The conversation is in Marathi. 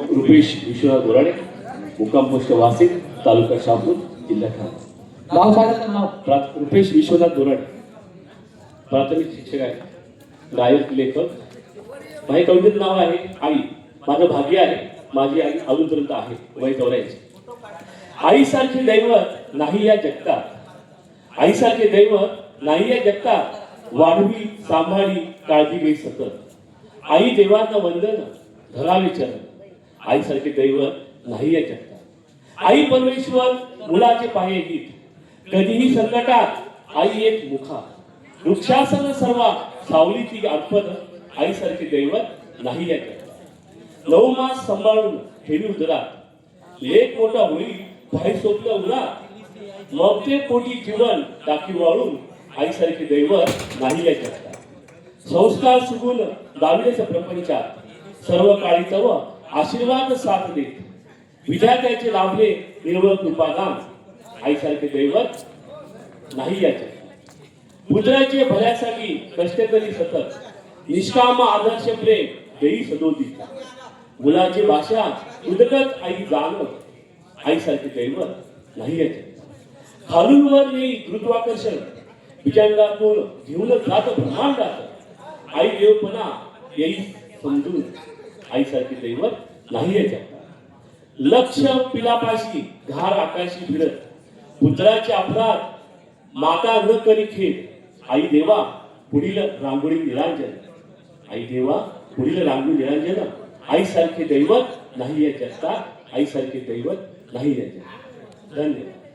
रुपेश विश्वनाथ बोराडे मुक्काम पोस्ट वासिक तालुका शहापूर जिल्हा ठाणे. नाव सांगा नाव. रुपेश विश्वनाथ बोराडे. प्राथमिक शिक्षक आहे. गायक लेखक. माझ्या कवितेचं नाव आहे आई. माझं भाग्य आहे. माझी आई अजूनपर्यंत आहे. वय चौऱ्याऐंशी. आईसारखे दैवत नाही या जगतात. आईसारखे दैवत नाही या जगतात. वाढवी सांभाळी काळजी घे सतत. आई देवांना वंदन धरावे चरण आईसारखे दैवत नाही या जगतात. आई परमेश्वर मुलाचे पाये गीत कधीही संकटात आई एक मुखा. वृक्षासन सर्वा सावलीची अर्पण आईसारखे दैवत नाही या जगतात. नऊ मास सांभाळून ठेवी उदरात. लेख मोठा होईल भाई सोपलं उन्हात मग ते पोटी जीवन टाकी वाळून आईसारखे दैवत नाही या जगतात. संस्कार सुगून दाविलेच्या प्रपंचात सर्व काळी तव आशीर्वाद साथ देत. विधात्याचे लाभले निर्मळ कृपादान आईसारखे दैवत नाही याचे. जगात पुत्राचे भल्यासाठी कष्ट करी सतत. निष्काम आदर्श प्रेम देई सदोदी मुलाची भाषा उदकत आई जाण. आईसारखे दैवत नाही याचे. जगात खालून वर येई गुरुत्वाकर्षण. विजयांगातून घेऊन जात ब्रह्मांडात. आई देवपणा येई समजून. आईसारखे दैवत नाही लक्ष पिलापाशी घार आकाशी भिडत. पुत्राचे अपराध माता न करी खेळ आई देवा पुढील रांगोळी निरांजन. आई देवा पुढील रांगोळी निरांजन. आईसारखे दैवत नाही या जगतात आईसारखे दैवत नाही या धन्यवाद.